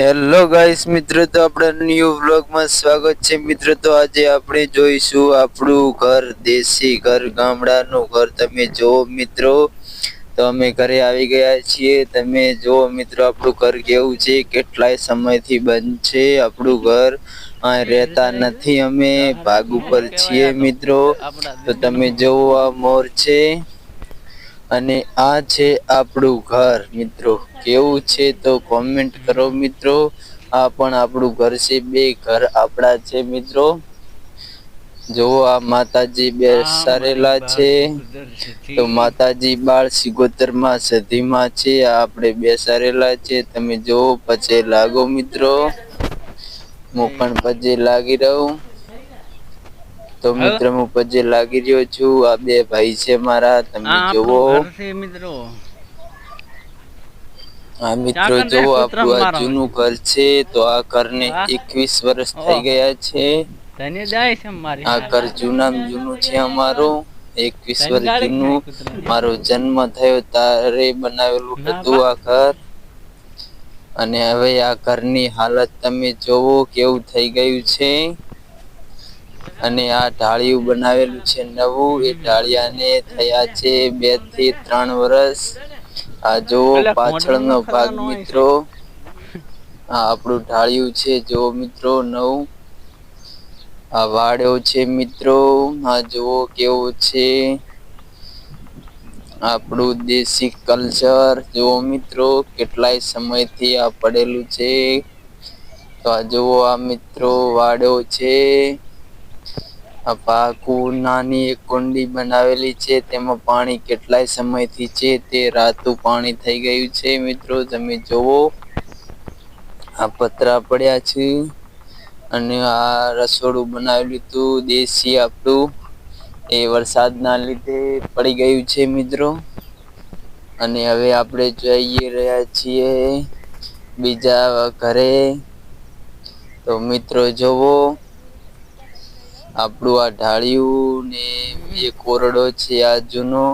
Hello guys મિત્રો, તો આપણા ન્યૂ વ્લોગમાં સ્વાગત છે. મિત્રો, તો આજે આપણે જોઈશું આપણું ઘર, દેશી ઘર, ગામડાનું ઘર. તમે જુઓ મિત્રો, તો અમે ઘરે આવી ગયા છીએ. તમે જુઓ મિત્રો, આપણું ઘર કેવું છે, કેટલાય સમયથી બંધ છે આપણું ઘર. રહેતા નથી અમે, ભાગ ઉપર છીએ મિત્રો. તો તમે જુઓ આ મોર છે. અને આ છે આપણું ઘર મિત્રો. કેવું છે તો કોમેન્ટ કરો મિત્રો. આ પણ આપણું ઘર છે બે ઘર આપણા છે મિત્રો. જુઓ આ માતાજી બેસાડેલા છે. તો માતાજી બાળ સિગોતરમાં સધીમાં છે આ આપણે બેસાડેલા છે. તમે જુઓ પછી લાગો મિત્રો. હું પણ પછી લાગી રહું. તો મિત્રો હું પછી લાગી રહ્યો છું આ બે ભાઈ છે મારા તમે જુઓ મિત્રો. આ મિત્રો જોવો આપણું આ જૂનું ઘર છે તો આ ઘરને ને એકવીસ વર્ષ થઈ ગયા છે. આ ઘર જૂના જૂનું છે અમારું. એકવીસ વર્ષ જૂનું. મારો જન્મ થયો તારે બનાવેલું હતું આ ઘર. અને હવે આ ઘરની હાલત તમે જોવો કેવું થઈ ગયું છે. અને આ ઢાળિયું બનાવેલું છે નવું. એ ઢાળિયાને થયા છે બેથી ત્રણ વર્ષ આ જુઓ પાછળનો ભાગ. મિત્રો. આ આપણું ઢાળિયું છે જો મિત્રો નવું. આ વાડ્યો છે મિત્રો. આ જુઓ કેવો છે. આપણું દેશી કલ્ચર. જુઓ મિત્રો કેટલાય સમયથી આ પડેલું છે. તો આ જુઓ આ મિત્રો વાડ્યો છે. આ પાકું નાની એક કુંડી બનાવેલી છે. તેમાં પાણી કેટલાય સમયથી છે તે રાતું પાણી થઈ ગયું છે. મિત્રો, તમે જોવો આ પતરા પડ્યા છે અને આ રસોડું બનાવેલું હતું દેશી આપણું. એ વરસાદના લીધે પડી ગયું છે મિત્રો. અને હવે આપણે જઈ રહ્યા છીએ બીજા ઘરે. તો મિત્રો જોવો આપણું આ ઢાળિયું ને એ કોરડો છે આ જૂનો.